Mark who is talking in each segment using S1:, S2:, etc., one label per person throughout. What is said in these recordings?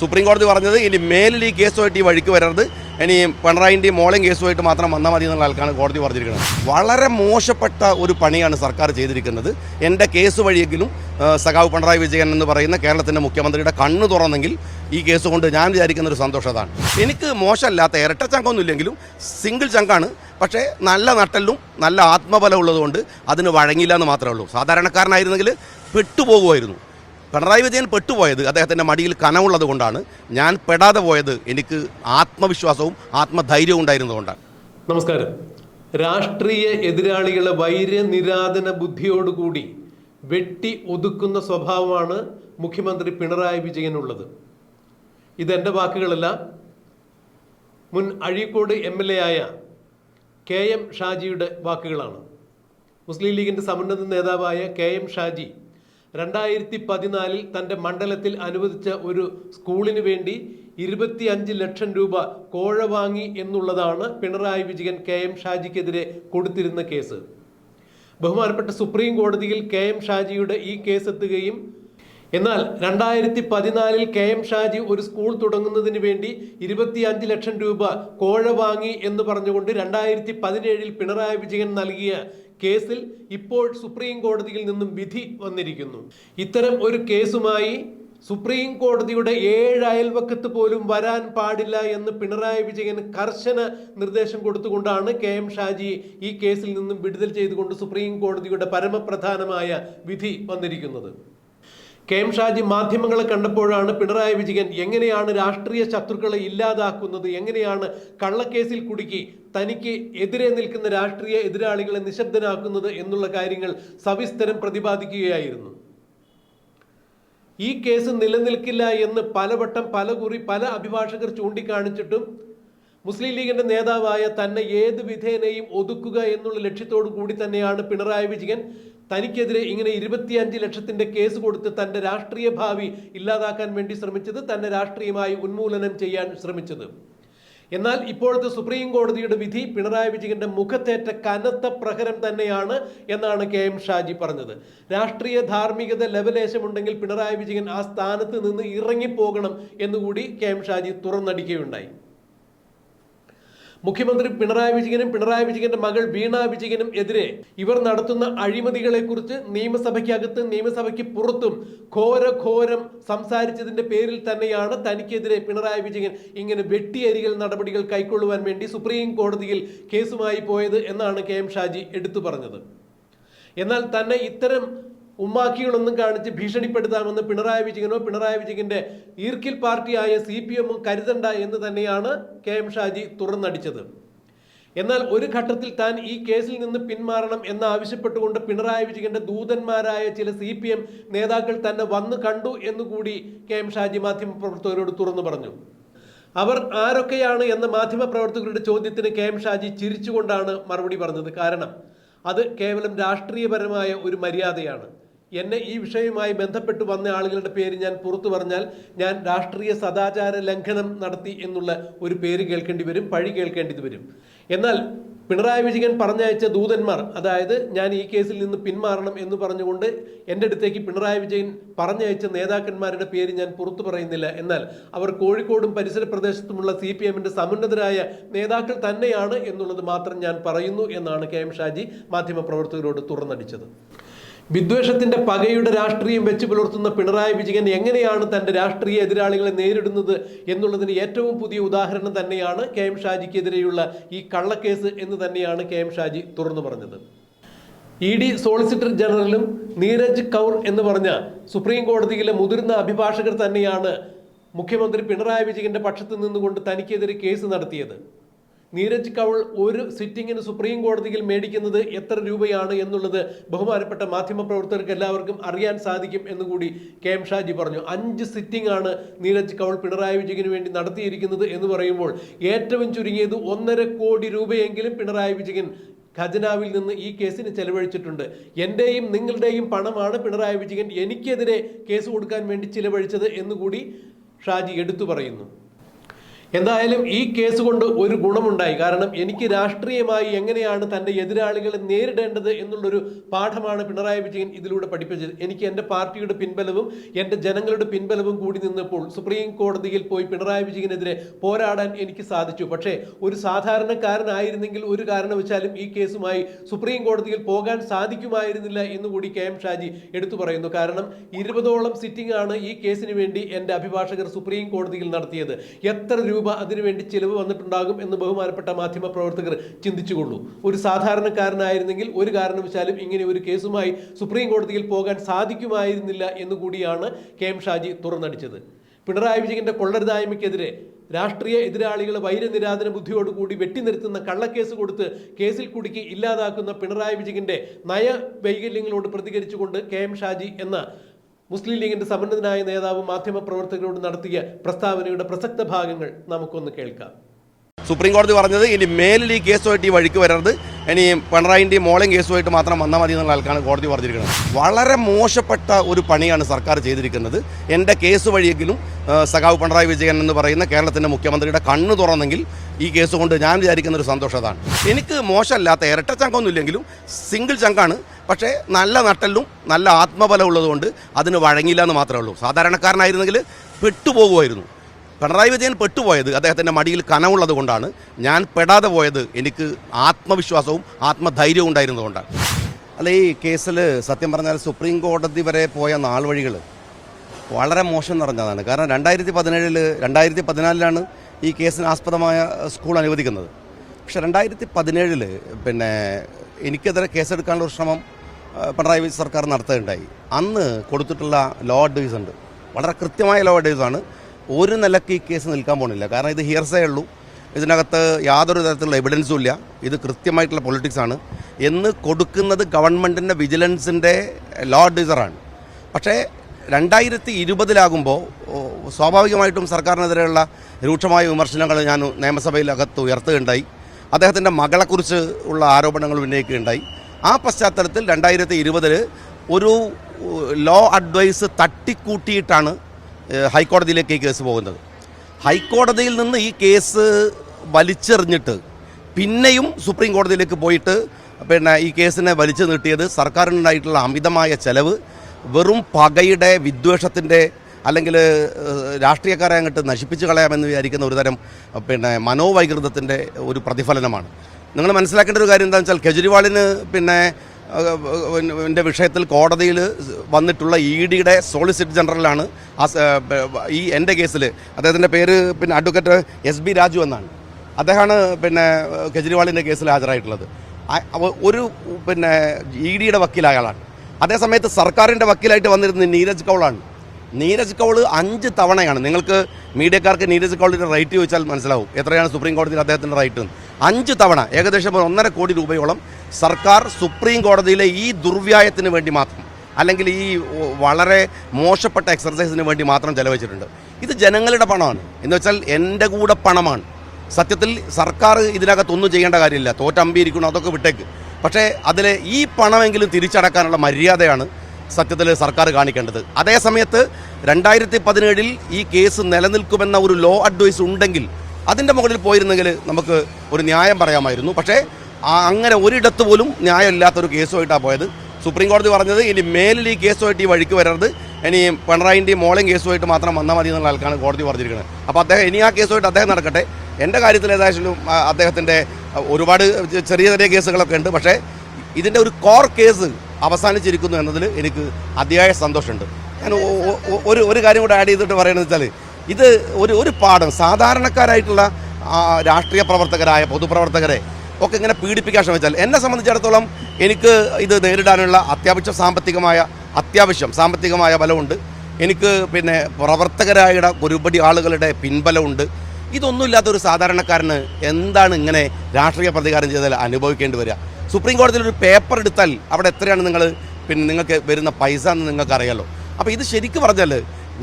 S1: Supreme കോടതി പറഞ്ഞത് ഇനി മേലിൽ ഈ കേസുമായിട്ട് ഈ വഴിക്ക് വരരുത്. ഇനി പിണറായിന്റെയും മോളയും കേസുമായിട്ട് മാത്രം വന്നാൽ മതി എന്നുള്ള ആൾക്കാണ് കോടതി പറഞ്ഞിരിക്കുന്നത്. വളരെ മോശപ്പെട്ട ഒരു പണിയാണ് സർക്കാർ ചെയ്തിരിക്കുന്നത്. എന്റെ കേസ് വഴിയെങ്കിലും സഖാവ് പിണറായി വിജയൻ എന്ന് പറയുന്ന കേരളത്തിന്റെ മുഖ്യമന്ത്രിയുടെ കണ്ണ് തുറന്നെങ്കിൽ ഈ കേസ് കൊണ്ട് ഞാൻ വിചാരിക്കുന്ന ഒരു സന്തോഷതാണ് എനിക്ക് മോശമല്ലാത്ത ഇരട്ട ചങ്കൊന്നുമില്ലെങ്കിലും സിംഗിൾ ചങ്കാണ്. പക്ഷേ നല്ല നട്ടലും നല്ല ആത്മബലം ഉള്ളതുകൊണ്ട് അതിന് വഴങ്ങിയില്ല എന്ന് മാത്രമേ ഉള്ളൂ. സാധാരണക്കാരനായിരുന്നെങ്കിൽ പെട്ടുപോകുമായിരുന്നു. പിണറായി വിജയൻ പെട്ടുപോയത് അദ്ദേഹത്തിന്റെ മടിയിൽ കനമുള്ളത് കൊണ്ടാണ്. ഞാൻ പെടാതെ പോയത് എനിക്ക് ആത്മവിശ്വാസവും ആത്മധൈര്യവും ഉണ്ടായിരുന്നതുകൊണ്ടാണ്
S2: നമസ്കാരം. രാഷ്ട്രീയ എതിരാളികളെ വൈര്യനിരാധന ബുദ്ധിയോടുകൂടി വെട്ടി ഒതുക്കുന്ന സ്വഭാവമാണ് മുഖ്യമന്ത്രി പിണറായി വിജയനുള്ളത്. ഇതെന്റെ വാക്കുകളല്ല. മുൻ അഴീക്കോട് എം എൽ എ ആയ കെ എം ഷാജിയുടെ വാക്കുകളാണ്. മുസ്ലിം ലീഗിന്റെ സമുന്നത നേതാവായ കെ എം ഷാജി രണ്ടായിരത്തി പതിനാലിൽ തന്റെ മണ്ഡലത്തിൽ അനുവദിച്ച ഒരു സ്കൂളിന് വേണ്ടി ഇരുപത്തിയഞ്ച് ലക്ഷം രൂപ കോഴ വാങ്ങി എന്നുള്ളതാണ് പിണറായി വിജയൻ കെ എം ഷാജിക്കെതിരെ കൊടുത്തിരുന്ന കേസ്. ബഹുമാനപ്പെട്ട സുപ്രീം കോടതിയിൽ കെ എം ഷാജിയുടെ ഈ കേസ് എത്തുകയും എന്നാൽ രണ്ടായിരത്തി പതിനാലിൽ കെ എം ഷാജി ഒരു സ്കൂൾ തുടങ്ങുന്നതിന് വേണ്ടി ഇരുപത്തിയഞ്ച് ലക്ഷം രൂപ കോഴ വാങ്ങി എന്ന് പറഞ്ഞുകൊണ്ട് രണ്ടായിരത്തി പതിനേഴിൽ പിണറായി വിജയൻ നൽകിയ കേസിൽ ഇപ്പോൾ സുപ്രീം കോടതിയിൽ നിന്നും വിധി വന്നിരിക്കുന്നു. ഇത്തരം ഒരു കേസുമായി സുപ്രീം കോടതിയുടെ ഏഴ് അയൽവക്കത്ത് പോലും വരാൻ പാടില്ല എന്ന് പിണറായി വിജയൻ കർശന നിർദ്ദേശം കൊടുത്തുകൊണ്ടാണ് കെ എം ഷാജി ഈ കേസിൽ നിന്നും വിടുതൽ ചെയ്തുകൊണ്ട് സുപ്രീം കോടതിയുടെ പരമപ്രധാനമായ വിധി വന്നിരിക്കുന്നത്. കെ എം ഷാജി മാധ്യമങ്ങളെ കണ്ടപ്പോഴാണ് പിണറായി വിജയൻ എങ്ങനെയാണ് രാഷ്ട്രീയ ശത്രുക്കളെ ഇല്ലാതാക്കുന്നത് എങ്ങനെയാണ് കള്ളക്കേസിൽ കുടുക്കി തനിക്ക് എതിരെ നിൽക്കുന്ന രാഷ്ട്രീയ എതിരാളികളെ നിശബ്ദനാക്കുന്നത് എന്നുള്ള കാര്യങ്ങൾ സവിസ്തരം പ്രതിപാദിക്കുകയായിരുന്നു. ഈ കേസ് നിലനിൽക്കില്ല എന്ന് പലവട്ടം പലകുറി പല അഭിഭാഷകർ ചൂണ്ടിക്കാണിച്ചിട്ടും മുസ്ലിം ലീഗിന്റെ നേതാവായ തന്നെ ഏത് വിധേനയും ഒതുക്കുക എന്നുള്ള ലക്ഷ്യത്തോടു കൂടി തന്നെയാണ് പിണറായി വിജയൻ തനിക്കെതിരെ ഇങ്ങനെ ഇരുപത്തിയഞ്ച് ലക്ഷത്തിന്റെ കേസ് കൊടുത്ത് തന്റെ രാഷ്ട്രീയ ഭാവി ഇല്ലാതാക്കാൻ വേണ്ടി ശ്രമിച്ചത് തന്നെ രാഷ്ട്രീയമായി ഉന്മൂലനം ചെയ്യാൻ ശ്രമിച്ചത്. എന്നാൽ ഇപ്പോഴത്തെ സുപ്രീം കോടതിയുടെ വിധി പിണറായി വിജയന്റെ മുഖത്തേറ്റ കനത്ത പ്രഹരം തന്നെയാണ് എന്നാണ് കെ എം ഷാജി പറഞ്ഞത്. രാഷ്ട്രീയ ധാർമ്മികത ലവലേശമുണ്ടെങ്കിൽ പിണറായി വിജയൻ ആ സ്ഥാനത്ത് നിന്ന് ഇറങ്ങിപ്പോകണം എന്നുകൂടി കെ എം ഷാജി തുറന്നടിക്കുകയുണ്ടായി. മുഖ്യമന്ത്രി പിണറായി വിജയനും പിണറായി വിജയന്റെ മകൾ വീണ വിജയനും എതിരെ ഇവർ നടത്തുന്ന അഴിമതികളെ കുറിച്ച് നിയമസഭയ്ക്കകത്ത് നിയമസഭയ്ക്ക് പുറത്തും ഘോര ഘോരം സംസാരിച്ചതിന്റെ പേരിൽ തന്നെയാണ് തനിക്കെതിരെ പിണറായി വിജയൻ ഇങ്ങനെ വെട്ടിയരികൾ നടപടികൾ കൈക്കൊള്ളുവാൻ വേണ്ടി സുപ്രീം കോടതിയിൽ കേസുമായി പോയത് എന്നാണ് കെ എം ഷാജി എടുത്തു പറഞ്ഞത്. എന്നാൽ തന്നെ ഇത്തരം ഉമ്മാക്കികളൊന്നും കാണിച്ച് ഭീഷണിപ്പെടുത്താമെന്ന് പിണറായി വിജയനോ പിണറായി വിജയന്റെ ഈർക്കിൽ പാർട്ടിയായ സി പി എമ്മും കരുതണ്ട എന്ന് തന്നെയാണ് കെ എം ഷാജി തുറന്നടിച്ചത്. എന്നാൽ ഒരു ഘട്ടത്തിൽ താൻ ഈ കേസിൽ നിന്ന് പിന്മാറണം എന്ന് ആവശ്യപ്പെട്ടുകൊണ്ട് പിണറായി വിജയന്റെ ദൂതന്മാരായ ചില സി പി എം നേതാക്കൾ തന്നെ വന്നു കണ്ടു എന്നുകൂടി കെ എം ഷാജി മാധ്യമപ്രവർത്തകരോട് തുറന്നു പറഞ്ഞു. അവർ ആരൊക്കെയാണ് എന്ന മാധ്യമപ്രവർത്തകരുടെ ചോദ്യത്തിന് കെ എം ഷാജി ചിരിച്ചുകൊണ്ടാണ് മറുപടി പറഞ്ഞത്. കാരണം അത് കേവലം രാഷ്ട്രീയപരമായ ഒരു മര്യാദയാണ്. എന്നെ ഈ വിഷയവുമായി ബന്ധപ്പെട്ട് വന്ന ആളുകളുടെ പേര് ഞാൻ പുറത്തു പറഞ്ഞാൽ ഞാൻ രാഷ്ട്രീയ സദാചാര ലംഘനം നടത്തി എന്നുള്ള ഒരു പേര് കേൾക്കേണ്ടി വരും പഴി കേൾക്കേണ്ടി വരും. എന്നാൽ പിണറായി വിജയൻ പറഞ്ഞയച്ച ദൂതന്മാർ അതായത് ഞാൻ ഈ കേസിൽ നിന്ന് പിന്മാറണം എന്ന് പറഞ്ഞുകൊണ്ട് എന്റെ അടുത്തേക്ക് പിണറായി വിജയൻ പറഞ്ഞയച്ച നേതാക്കന്മാരുടെ പേര് ഞാൻ പുറത്തു പറയുന്നില്ല. എന്നാൽ അവർ കോഴിക്കോടും പരിസര പ്രദേശത്തുമുള്ള സി പി എമ്മിന്റെ സമുന്നതരായ നേതാക്കൾ തന്നെയാണ് എന്നുള്ളത് മാത്രം ഞാൻ പറയുന്നു എന്നാണ് കെ എം ഷാജി മാധ്യമപ്രവർത്തകരോട് തുറന്നടിച്ചത്. വിദ്വേഷത്തിന്റെ പകയുടെ രാഷ്ട്രീയം വെച്ച് പുലർത്തുന്ന പിണറായി വിജയൻ എങ്ങനെയാണ് തന്റെ രാഷ്ട്രീയ എതിരാളികളെ നേരിടുന്നത് എന്നുള്ളതിന് ഏറ്റവും പുതിയ ഉദാഹരണം തന്നെയാണ് കെ എം ഷാജിക്കെതിരെയുള്ള ഈ കള്ളക്കേസ് എന്ന് തന്നെയാണ് കെ എം ഷാജി തുറന്നു പറഞ്ഞത്. ഇ ഡി സോളിസിറ്റർ ജനറലും നീരജ് കൗർ എന്ന് പറഞ്ഞ സുപ്രീം കോടതിയിലെ മുതിർന്ന അഭിഭാഷകർ തന്നെയാണ് മുഖ്യമന്ത്രി പിണറായി വിജയന്റെ പക്ഷത്ത് നിന്നുകൊണ്ട് തനിക്കെതിരെ കേസ് നടത്തിയത്. നീരജ് കൗൾ ഒരു സിറ്റിംഗിന് സുപ്രീം കോടതിയിൽ മേടിക്കുന്നത് എത്ര രൂപയാണ് എന്നുള്ളത് ബഹുമാനപ്പെട്ട മാധ്യമപ്രവർത്തകർക്ക് എല്ലാവർക്കും അറിയാൻ സാധിക്കും എന്നുകൂടി കെ എം ഷാജി പറഞ്ഞു. അഞ്ച് സിറ്റിംഗ് ആണ് നീരജ് കൗൾ പിണറായി വിജയന് വേണ്ടി നടത്തിയിരിക്കുന്നത് എന്ന് പറയുമ്പോൾ ഏറ്റവും ചുരുങ്ങിയത് ഒന്നര കോടി രൂപയെങ്കിലും പിണറായി വിജയൻ ഖജനാവിൽ നിന്ന് ഈ കേസിന് ചെലവഴിച്ചിട്ടുണ്ട്. എന്റെയും നിങ്ങളുടെയും പണമാണ് പിണറായി വിജയൻ എനിക്കെതിരെ കേസ് കൊടുക്കാൻ വേണ്ടി ചിലവഴിച്ചത് എന്നുകൂടി ഷാജി എടുത്തു പറയുന്നു. എന്തായാലും ഈ കേസ് കൊണ്ട് ഒരു ഗുണമുണ്ടായി. കാരണം എനിക്ക് രാഷ്ട്രീയമായി എങ്ങനെയാണ് തന്റെ എതിരാളികളെ നേരിടേണ്ടത് എന്നുള്ളൊരു പാഠമാണ് പിണറായി വിജയൻ ഇതിലൂടെ പഠിപ്പിച്ചത്. എനിക്ക് എന്റെ പാർട്ടിയുടെ പിൻബലവും എന്റെ ജനങ്ങളുടെ പിൻബലവും കൂടി നിന്നപ്പോൾ സുപ്രീം കോടതിയിൽ പോയി പിണറായി വിജയനെതിരെ പോരാടാൻ എനിക്ക് സാധിച്ചു. പക്ഷേ ഒരു സാധാരണക്കാരനായിരുന്നെങ്കിൽ ഒരു കാരണവശാലും ഈ കേസുമായി സുപ്രീം കോടതിയിൽ പോകാൻ സാധിക്കുമായിരുന്നില്ല എന്ന് കൂടി കെ എം ഷാജി എടുത്തു പറയുന്നു. കാരണം ഇരുപതോളം സിറ്റിംഗ് ആണ് ഈ കേസിന് വേണ്ടി എന്റെ അഭിഭാഷകർ സുപ്രീം കോടതിയിൽ നടത്തിയത്. എത്ര രൂപ അതിനുവേണ്ടി ചിലവ് വന്നിട്ടുണ്ടാകും എന്ന് ബഹുമാനപ്പെട്ട മാധ്യമ പ്രവർത്തകർ ചിന്തിച്ചുകൊള്ളൂ. ഒരു സാധാരണക്കാരനായിരുന്നെങ്കിൽ ഒരു കാരണവശാലും ഇങ്ങനെ ഒരു കേസുമായി സുപ്രീം കോടതിയിൽ പോകാൻ സാധിക്കുമായിരുന്നില്ല എന്നുകൂടിയാണ് കെ എം ഷാജി തുറന്നടിച്ചത്. പിണറായി വിജയന്റെ കൊള്ളരുതായ്മയ്ക്കെതിരെ രാഷ്ട്രീയ എതിരാളികളെ വൈരനിരാധന ബുദ്ധിയോടുകൂടി വെട്ടിനിർത്തുന്ന കള്ളക്കേസ് കൊടുത്ത് കേസിൽ കുടുക്കി ഇല്ലാതാക്കുന്ന പിണറായി വിജയന്റെ നയ വൈകല്യങ്ങളോട് പ്രതികരിച്ചുകൊണ്ട് കെ എം ഷാജി എന്ന മുസ്ലിം ലീഗിന്റെ സമന്നതനായ നേതാവ് മാധ്യമപ്രവർത്തകരോട് നടത്തിയ പ്രസ്താവനയുടെ പ്രസക്ത ഭാഗങ്ങൾ നമുക്കൊന്ന് കേൾക്കാം.
S1: സുപ്രീം കോടതി പറഞ്ഞത് ഇനി മേലിൽ ഈ കേസുമായിട്ട് ഈ വഴിക്ക് വരരുത്. ഇനി പിണറായിന്റെയും മോളെയും കേസുമായിട്ട് മാത്രം വന്നാൽ മതി എന്നുള്ള ആൾക്കാണ് കോടതി പറഞ്ഞിരിക്കുന്നത്. വളരെ മോശപ്പെട്ട ഒരു പണിയാണ് സർക്കാർ ചെയ്തിരിക്കുന്നത്. എന്റെ കേസ് വഴിയെങ്കിലും സഖാവ് പിണറായി വിജയൻ എന്ന് പറയുന്ന കേരളത്തിന്റെ മുഖ്യമന്ത്രിയുടെ കണ്ണ് തുറന്നെങ്കിൽ ഈ കേസ് കൊണ്ട് ഞാൻ വിചാരിക്കുന്ന ഒരു സന്തോഷതാണ് എനിക്ക് മോശമല്ലാത്ത ഇരട്ട ചങ്കൊന്നുമില്ലെങ്കിലും സിംഗിൾ ചങ്കാണ്. പക്ഷേ നല്ല നട്ടലും നല്ല ആത്മബലം ഉള്ളതുകൊണ്ട് അതിന് വഴങ്ങില്ല എന്ന് മാത്രമേ ഉള്ളൂ. സാധാരണക്കാരനായിരുന്നെങ്കിൽ പെട്ടുപോകുമായിരുന്നു. പിണറായി വിജയൻ പെട്ടുപോയത് അദ്ദേഹത്തിന്റെ മടിയിൽ കനമുള്ളത് കൊണ്ടാണ്. ഞാൻ പെടാതെ പോയത് എനിക്ക് ആത്മവിശ്വാസവും ആത്മധൈര്യവും ഉണ്ടായിരുന്നതുകൊണ്ടാണ് അല്ല ഈ കേസിൽ സത്യം പറഞ്ഞാൽ സുപ്രീം കോടതി വരെ പോയ നാൾ വഴികൾ വളരെ മോശം നിറഞ്ഞതാണ്. കാരണം രണ്ടായിരത്തി പതിനേഴിൽ രണ്ടായിരത്തി പതിനാലിലാണ് ഈ കേസിന് ആസ്പദമായ സ്കൂൾ അനുവദിക്കുന്നത്. പക്ഷെ രണ്ടായിരത്തി പതിനേഴിൽ പിന്നെ എനിക്കെതിരെ കേസെടുക്കാനുള്ള ശ്രമം പിണറായി സർക്കാർ നടത്തുകയുണ്ടായി. അന്ന് കൊടുത്തിട്ടുള്ള ലോ അഡ്വൈസ് ഉണ്ട്. വളരെ കൃത്യമായ ലോ അഡ്വൈസാണ് ഒരു നിലയ്ക്ക് ഈ കേസ് നിൽക്കാൻ പോകുന്നില്ല കാരണം ഇത് ഹിയർസേ ഉള്ളൂ. ഇതിനകത്ത് യാതൊരു തരത്തിലുള്ള എവിഡൻസും ഇല്ല. ഇത് കൃത്യമായിട്ടുള്ള പൊളിറ്റിക്സ് ആണ്. എന്ന് കൊടുക്കുന്നത് ഗവൺമെന്റിന്റെ വിജിലൻസിന്റെ ലോ അഡ്വൈസറാണ് പക്ഷേ രണ്ടായിരത്തി ഇരുപതിലാകുമ്പോൾ സ്വാഭാവികമായിട്ടും സർക്കാരിനെതിരെയുള്ള രൂക്ഷമായ വിമർശനങ്ങൾ ഞാൻ നിയമസഭയിലകത്ത് ഉയർത്തുകയുണ്ടായി. അദ്ദേഹത്തിന്റെ മകളെക്കുറിച്ച് ഉള്ള ആരോപണങ്ങൾ ഉന്നയിക്കുകയുണ്ടായി. ആ പശ്ചാത്തലത്തിൽ രണ്ടായിരത്തി ഇരുപതിൽ ഒരു ലോ അഡ്വൈസ് തട്ടിക്കൂട്ടിയിട്ടാണ് ഹൈക്കോടതിയിലേക്ക് ഈ കേസ് പോകുന്നത്. ഹൈക്കോടതിയിൽ നിന്ന് ഈ കേസ് വലിച്ചെറിഞ്ഞിട്ട് പിന്നെയും സുപ്രീം കോടതിയിലേക്ക് പോയിട്ട് പിന്നെ ഈ കേസിനെ വലിച്ചു നീട്ടിയത് സർക്കാരിനുണ്ടായിട്ടുള്ള അമിതമായ ചെലവ് വെറും പകയുടെ വിദ്വേഷത്തിന്റെ അല്ലെങ്കിൽ രാഷ്ട്രീയക്കാരെ അങ്ങോട്ട് നശിപ്പിച്ചു കളയാമെന്ന് വിചാരിക്കുന്ന ഒരുതരം പിന്നെ മനോവൈകൃതത്തിന്റെ ഒരു പ്രതിഫലനമാണ്. നിങ്ങൾ മനസ്സിലാക്കേണ്ട ഒരു കാര്യം എന്താണെന്ന് വെച്ചാൽ കെജ്രിവാളിന് പിന്നെ എന്റെ വിഷയത്തിൽ കോടതിയിൽ വന്നിട്ടുള്ള ഇ ഡിയുടെ സോളിസിറ്റർ ജനറലാണ് ഈ എന്റെ കേസിൽ അദ്ദേഹത്തിന്റെ പേര് പിന്നെ അഡ്വക്കേറ്റ് എസ് ബി രാജു എന്നാണ്. അദ്ദേഹമാണ് പിന്നെ കെജ്രിവാളിന്റെ കേസിൽ ഹാജരായിട്ടുള്ളത്. ഒരു പിന്നെ ഇ ഡിയുടെ വക്കീൽ അയാളാണ് അതേസമയത്ത് സർക്കാരിന്റെ വക്കീലായിട്ട് വന്നിരുന്നത് നീരജ് കൗളാണ്. നീരജ് കൗൾ അഞ്ച് തവണയാണ്. നിങ്ങൾക്ക് മീഡിയക്കാർക്ക് നീരജ് കൗളിന്റെ റൈറ്റ് ചോദിച്ചാൽ മനസ്സിലാവും. എത്രയാണ് സുപ്രീം കോടതിയിൽ അദ്ദേഹത്തിന്റെ റൈറ്റ് എന്ന്. അഞ്ച് തവണ ഏകദേശം ഒന്നര കോടി രൂപയോളം സർക്കാർ സുപ്രീം കോടതിയിലെ ഈ ദുർവ്യായത്തിന് വേണ്ടി മാത്രം അല്ലെങ്കിൽ ഈ വളരെ മോശപ്പെട്ട എക്സർസൈസിന് വേണ്ടി മാത്രം ചെലവഴിച്ചിട്ടുണ്ട്. ഇത് ജനങ്ങളുടെ പണമാണ്. എന്ന് വെച്ചാൽ എന്റെ കൂടെ പണമാണ്. സത്യത്തിൽ സർക്കാർ ഇതിനകത്തൊന്നും ചെയ്യേണ്ട കാര്യമില്ല. തോറ്റമ്പിയിരിക്കണം അതൊക്കെ വിട്ടേക്ക്. പക്ഷേ അതിലെ ഈ പണമെങ്കിലും തിരിച്ചടക്കാനുള്ള മര്യാദയാണ് സത്യത്തിൽ സർക്കാർ കാണിക്കേണ്ടത്. അതേസമയത്ത് രണ്ടായിരത്തി പതിനേഴിൽ ഈ കേസ് നിലനിൽക്കുമെന്ന ഒരു ലോ അഡ്വൈസ് ഉണ്ടെങ്കിൽ അതിന്റെ മുകളിൽ പോയിരുന്നെങ്കിൽ നമുക്ക് ഒരു ന്യായം പറയാമായിരുന്നു. പക്ഷേ അങ്ങനെ ഒരിടത്ത് പോലും ന്യായമില്ലാത്തൊരു കേസുമായിട്ടാണ് പോയത്. സുപ്രീം കോടതി പറഞ്ഞത് ഇനി മേലിൽ ഈ കേസുമായിട്ട് ഈ വഴിക്ക് വരരുത്. ഇനി പിണറായിന്റെയും മോളെയും കേസുമായിട്ട് മാത്രം വന്നാൽ മതി എന്നുള്ള ആൾക്കാണ് കോടതി പറഞ്ഞിരിക്കുന്നത്. അപ്പോൾ അദ്ദേഹം ഇനി ആ കേസുമായിട്ട് അദ്ദേഹം നടക്കട്ടെ. എന്റെ കാര്യത്തിൽ ഏതായാലും അദ്ദേഹത്തിന്റെ ഒരുപാട് ചെറിയ ചെറിയ കേസുകളൊക്കെ ഉണ്ട്. പക്ഷേ ഇതിന്റെ ഒരു കോർ കേസ് അവസാനിച്ചിരിക്കുന്നു എന്നതിൽ എനിക്ക് അതിയായ സന്തോഷമുണ്ട്. ഞാൻ ഒരു ഒരു കാര്യം കൂടെ ആഡ് ചെയ്തിട്ട് പറയുന്നത് വെച്ചാൽ ഇത് ഒരു ഒരു പാഠം. സാധാരണക്കാരായിട്ടുള്ള രാഷ്ട്രീയ പ്രവർത്തകരായ പൊതുപ്രവർത്തകരെ ഒക്കെ ഇങ്ങനെ പീഡിപ്പിക്കാൻ ശ്രമിച്ചാൽ എന്നെ സംബന്ധിച്ചിടത്തോളം എനിക്ക് ഇത് നേരിടാനുള്ള അത്യാവശ്യം സാമ്പത്തികമായ അത്യാവശ്യം സാമ്പത്തികമായ ബലമുണ്ട്. എനിക്ക് പിന്നെ പ്രവർത്തകരായ ഒരുപടി ആളുകളുടെ പിൻബലമുണ്ട്. ഇതൊന്നുമില്ലാത്ത ഒരു സാധാരണക്കാരന് എന്താണ് ഇങ്ങനെ രാഷ്ട്രീയ പ്രതികാരം ചെയ്താൽ അനുഭവിക്കേണ്ടി വരിക? സുപ്രീം കോടതിയിൽ ഒരു പേപ്പർ എടുത്താൽ അവിടെ എത്രയാണ് നിങ്ങൾ പിന്നെ നിങ്ങൾക്ക് വരുന്ന പൈസ എന്ന് നിങ്ങൾക്ക് അറിയാലോ അപ്പോൾ ഇത് ശരിക്കും പറഞ്ഞാൽ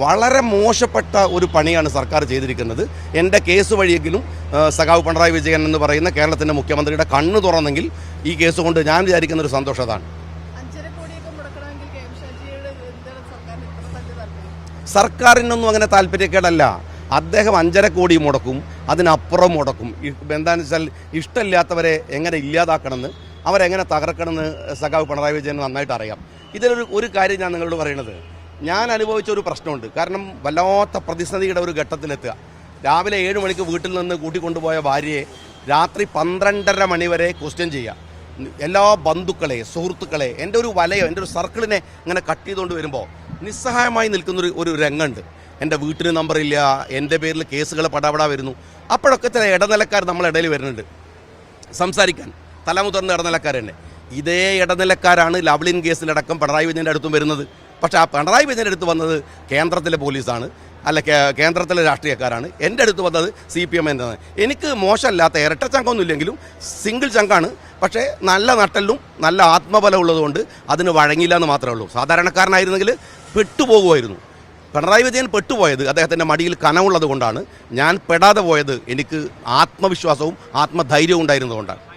S1: വളരെ മോശപ്പെട്ട ഒരു പണിയാണ് സർക്കാർ ചെയ്തിരിക്കുന്നത്. എന്റെ കേസ് വഴിയെങ്കിലും സഖാവ് പിണറായി വിജയൻ എന്ന് പറയുന്ന കേരളത്തിന്റെ മുഖ്യമന്ത്രിയുടെ കണ്ണ് തുറന്നെങ്കിൽ ഈ കേസ് കൊണ്ട് ഞാൻ വിചാരിക്കുന്ന ഒരു സന്തോഷം അതാണ്. സർക്കാരിനൊന്നും അങ്ങനെ താല്പര്യക്കേടല്ല. അദ്ദേഹം അഞ്ചര കോടി മുടക്കും അതിനപ്പുറം മുടക്കും. എന്താണെന്ന് വെച്ചാൽ ഇഷ്ടമില്ലാത്തവരെ എങ്ങനെ ഇല്ലാതാക്കണമെന്ന് അവരെങ്ങനെ തകർക്കണമെന്ന് സഖാവ് പിണറായി വിജയൻ നന്നായിട്ട് അറിയാം. ഇതിലൊരു ഒരു കാര്യം ഞാൻ നിങ്ങളോട് പറയുന്നത് ഞാൻ അനുഭവിച്ച ഒരു പ്രശ്നമുണ്ട്. കാരണം വല്ലാത്ത പ്രതിസന്ധിയുടെ ഒരു ഘട്ടത്തിലെത്തുക. രാവിലെ ഏഴ് മണിക്ക് വീട്ടിൽ നിന്ന് കൂട്ടിക്കൊണ്ടുപോയ ഭാര്യയെ രാത്രി പന്ത്രണ്ടര മണി വരെ ക്വസ്റ്റ്യൻ ചെയ്യുക. എല്ലാ ബന്ധുക്കളെ സുഹൃത്തുക്കളെ എന്റെ ഒരു വലയോ എന്റെ ഒരു സർക്കിളിനെ ഇങ്ങനെ കട്ട് ചെയ്തുകൊണ്ട് വരുമ്പോൾ നിസ്സഹായമായി നിൽക്കുന്നൊരു ഒരു രംഗമുണ്ട്. എന്റെ വീട്ടിന് നമ്പറില്ല എന്റെ പേരിൽ കേസുകൾ പടാപടാ വരുന്നു. അപ്പോഴൊക്കെ ചില ഇടനിലക്കാർ നമ്മളെ ഇടയിൽ വരുന്നുണ്ട്. സംസാരിക്കാൻ. തലമുതിർന്ന ഇടനിലക്കാർ തന്നെ ഇതേ ഇടനിലക്കാരാണ് ലവ്ലിൻ കേസിലടക്കം പിണറായി വിജയന്റെ അടുത്തും വരുന്നത്. പക്ഷേ ആ പിണറായി വിജയന്റെ അടുത്ത് വന്നത് കേന്ദ്രത്തിലെ പോലീസാണ് അല്ല കേന്ദ്രത്തിലെ രാഷ്ട്രീയക്കാരാണ്. എന്റെ അടുത്ത് വന്നത് സി പി എം എന്നാണ്. എനിക്ക് മോശമല്ലാത്ത ഇരട്ട ചങ്കൊന്നുമില്ലെങ്കിലും സിംഗിൾ ചങ്കാണ്. പക്ഷേ നല്ല നട്ടലും നല്ല ആത്മബലം ഉള്ളതുകൊണ്ട് അതിന് വഴങ്ങില്ല എന്ന് മാത്രമേ ഉള്ളൂ. സാധാരണക്കാരനായിരുന്നെങ്കിൽ പെട്ടുപോകുമായിരുന്നു. പിണറായി വിജയൻ പെട്ടുപോയത് അദ്ദേഹത്തിന്റെ മടിയിൽ കനമുള്ളത് കൊണ്ടാണ്. ഞാൻ പെടാതെ പോയത് എനിക്ക് ആത്മവിശ്വാസവും ആത്മധൈര്യവും ഉണ്ടായിരുന്നതുകൊണ്ടാണ്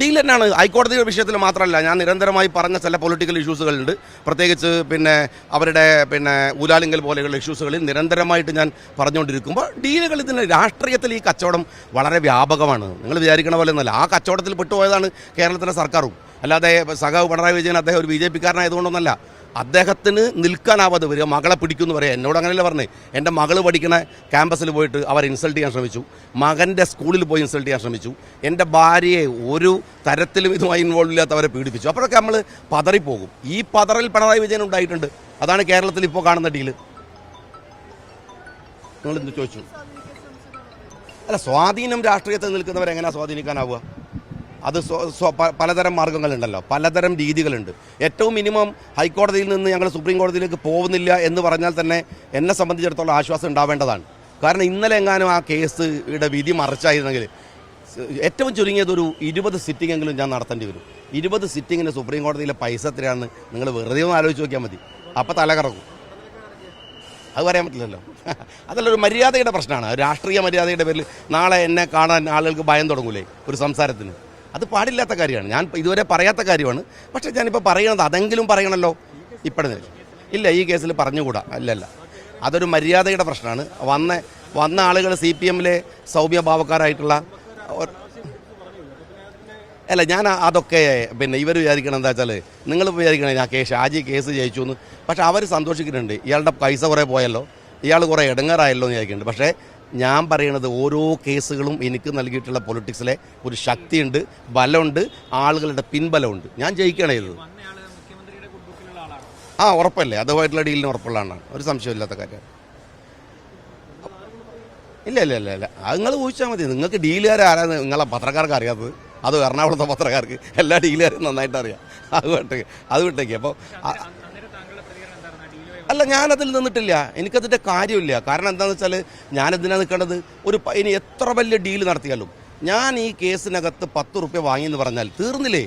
S1: ഡീൽ തന്നെയാണ്. ഹൈക്കോടതിയുടെ വിഷയത്തിൽ മാത്രമല്ല ഞാൻ നിരന്തരമായി പറഞ്ഞ ചില പൊളിറ്റിക്കൽ ഇഷ്യൂസുകളുണ്ട് പ്രത്യേകിച്ച് പിന്നെ അവരുടെ പിന്നെ ഊലാലിങ്കൽ പോലെയുള്ള ഇഷ്യൂസുകളിൽ നിരന്തരമായിട്ട് ഞാൻ പറഞ്ഞുകൊണ്ടിരിക്കുമ്പോൾ ഡീലുകൾ ഇതിന് രാഷ്ട്രീയത്തിൽ ഈ കച്ചവടം വളരെ വ്യാപകമാണ്. നിങ്ങൾ വിചാരിക്കണ പോലെ ഒന്നല്ല ആ കച്ചവടത്തിൽ പെട്ടുപോയതാണ് കേരളത്തിലെ സർക്കാരും. അല്ലാതെ സഖാവ് പിണറായി വിജയൻ അദ്ദേഹം ഒരു ബി ജെ പിക്കാരനായതുകൊണ്ടൊന്നല്ല അദ്ദേഹത്തിന് നിൽക്കാനാവാതെ വരിക. മകളെ പിടിക്കുമെന്ന് പറയാം. എന്നോട് അങ്ങനെയല്ല പറഞ്ഞേ? എന്റെ മകൾ പഠിക്കണ ക്യാമ്പസിൽ പോയിട്ട് അവർ ഇൻസൾട്ട് ചെയ്യാൻ ശ്രമിച്ചു. മകന്റെ സ്കൂളിൽ പോയി ഇൻസൾട്ട് ചെയ്യാൻ ശ്രമിച്ചു. എന്റെ ഭാര്യയെ ഒരു തരത്തിലും ഇതുമായി ഇൻവോൾവ് ഇല്ലാത്തവരെ പീഡിപ്പിച്ചു. അപ്പോഴൊക്കെ നമ്മൾ പതറിപ്പോകും. ഈ പതറിൽ പിണറായി വിജയൻ ഉണ്ടായിട്ടുണ്ട്. അതാണ് കേരളത്തിൽ ഇപ്പോൾ കാണുന്ന ഡീൽ നിങ്ങൾ ചോദിച്ചു? അല്ല സ്വാധീനം രാഷ്ട്രീയത്തിൽ നിൽക്കുന്നവരെങ്ങനെയാണ് സ്വാധീനിക്കാനാവുക? അത് പലതരം മാർഗങ്ങളുണ്ടല്ലോ. പലതരം രീതികളുണ്ട്. ഏറ്റവും മിനിമം ഹൈക്കോടതിയിൽ നിന്ന് ഞങ്ങൾ സുപ്രീം കോടതിയിലേക്ക് പോകുന്നില്ല എന്ന് പറഞ്ഞാൽ തന്നെ എന്നെ സംബന്ധിച്ചിടത്തോളം ആശ്വാസം ഉണ്ടാവേണ്ടതാണ്. കാരണം ഇന്നലെ എങ്ങാനും ആ കേസ് വിധി മറിച്ചായിരുന്നെങ്കിൽ ഏറ്റവും ചുരുങ്ങിയതൊരു ഇരുപത് സിറ്റിംഗെങ്കിലും ഞാൻ നടത്തേണ്ടി വരും. ഇരുപത് സിറ്റിങ്ങിന് സുപ്രീം കോടതിയിലെ പൈസ എത്രയാണെന്ന് നിങ്ങൾ വെറുതെ ഒന്ന് ആലോചിച്ച് നോക്കിയാൽ മതി. അപ്പോൾ തല കറങ്ങും. അത് പറയാൻ പറ്റില്ലല്ലോ. അതല്ല ഒരു മര്യാദയുടെ പ്രശ്നമാണ്. രാഷ്ട്രീയ മര്യാദയുടെ പേരിൽ നാളെ എന്നെ കാണാൻ ആളുകൾക്ക് ഭയം തുടങ്ങൂലേ ഒരു സംസാരത്തിന്. അത് പാടില്ലാത്ത കാര്യമാണ്. ഞാൻ ഇതുവരെ പറയാത്ത കാര്യമാണ്. പക്ഷേ ഞാനിപ്പോൾ പറയണത് അതെങ്കിലും പറയണമല്ലോ ഇപ്പോഴത്തെ ഇല്ല ഈ കേസിൽ പറഞ്ഞുകൂടാ. അല്ലല്ല. അതൊരു മര്യാദയുടെ പ്രശ്നമാണ്. വന്ന വന്ന ആളുകൾ സി പി എമ്മിലെ സൗമ്യഭാവക്കാരായിട്ടുള്ള ഭാവക്കാരായിട്ടുള്ള അല്ല ഞാൻ അതൊക്കെ പിന്നെ ഇവർ വിചാരിക്കണം എന്താ വെച്ചാൽ നിങ്ങൾ വിചാരിക്കണേ ഞാൻ കേസ് ഷാജി കേസ് ജയിച്ചു എന്ന് പക്ഷേ അവർ സന്തോഷിക്കുന്നുണ്ട്. ഇയാളുടെ പൈസ കുറേ പോയല്ലോ. ഇയാൾ കുറേ ഇടങ്ങാറായല്ലോ എന്ന് വിചാരിക്കുന്നുണ്ട്. പക്ഷേ ഞാൻ പറയുന്നത് ഓരോ കേസുകളും എനിക്ക് നൽകിയിട്ടുള്ള പൊളിറ്റിക്സിലെ ഒരു ശക്തിയുണ്ട് ബലമുണ്ട് ആളുകളുടെ പിൻബലമുണ്ട്. ഞാൻ ജയിക്കുകയാണ് ചെയ്തത് ആ ഉറപ്പല്ലേ? അതുമായിട്ടുള്ള ഡീലിന് ഉറപ്പുള്ള ആളാണ്. ഒരു സംശയമില്ലാത്ത കാര്യമാണ് ഇല്ല ഇല്ല ഇല്ല ഇല്ല. അത് നിങ്ങൾ ചോദിച്ചാൽ മതി. നിങ്ങൾക്ക് ഡീലുകാർ ആരാന്ന് നിങ്ങളെ പത്രക്കാർക്ക് അറിയാത്തത്. അത് എറണാകുളത്തെ പത്രക്കാർക്ക്. എല്ലാ ഡീലുകാരും നന്നായിട്ട് അറിയാം അത് വിട്ടേക്ക്. അത് വിട്ടേക്ക്. അപ്പോൾ അല്ല ഞാനതിൽ നിന്നിട്ടില്ല. എനിക്കതിന്റെ കാര്യമില്ല. കാരണം എന്താണെന്ന് വെച്ചാൽ ഞാനെന്തിനാണ് നിൽക്കേണ്ടത് ഒരു ഇനി എത്ര വലിയ ഡീൽ നടത്തിയാലും. ഞാൻ ഈ കേസിനകത്ത് പത്ത് റുപ്യ വാങ്ങിയെന്ന് പറഞ്ഞാൽ തീർന്നില്ലേ?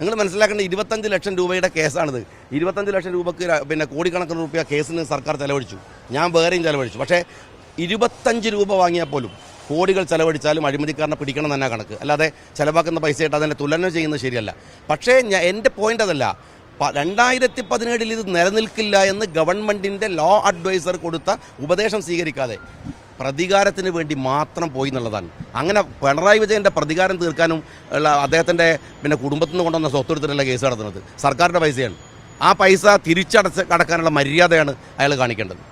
S1: നിങ്ങൾ മനസ്സിലാക്കേണ്ട ഇരുപത്തഞ്ച് ലക്ഷം രൂപയുടെ കേസാണിത്. ഇരുപത്തഞ്ച് ലക്ഷം രൂപക്ക് പിന്നെ കോടിക്കണക്കിന് റുപ്യ കേസിന് സർക്കാർ ചെലവഴിച്ചു. ഞാൻ വേറെയും ചെലവഴിച്ചു. പക്ഷേ ഇരുപത്തഞ്ച് രൂപ വാങ്ങിയാൽ പോലും കോടികൾ ചെലവഴിച്ചാലും അഴിമതിക്കാരനെ പിടിക്കണം തന്നെ കണക്ക്. അല്ലാതെ ചിലവാക്കുന്ന പൈസയായിട്ട് അതിനെ തുലനം ചെയ്യുന്നത് ശരിയല്ല. പക്ഷേ എന്റെ പോയിന്റ് അതല്ല. രണ്ടായിരത്തി പതിനേഴിൽ ഇത് നിലനിൽക്കില്ല എന്ന് ഗവൺമെന്റിന്റെ ലോ അഡ്വൈസർ കൊടുത്ത ഉപദേശം സ്വീകരിക്കാതെ പ്രതികാരത്തിന് വേണ്ടി മാത്രം പോയി എന്നുള്ളതാണ്. അങ്ങനെ പിണറായി വിജയന്റെ പ്രതികാരം തീർക്കാനും ഉള്ള അദ്ദേഹത്തിന്റെ പിന്നെ കുടുംബത്തിൽ നിന്ന് കൊണ്ടുവന്ന സ്വത്തെടുത്തിട്ടുള്ള കേസ് നടത്തുന്നത്? സർക്കാരിന്റെ പൈസയാണ്. ആ പൈസ തിരിച്ചടച്ച് കടക്കാനുള്ള മര്യാദയാണ് അയാൾ കാണിക്കേണ്ടത്.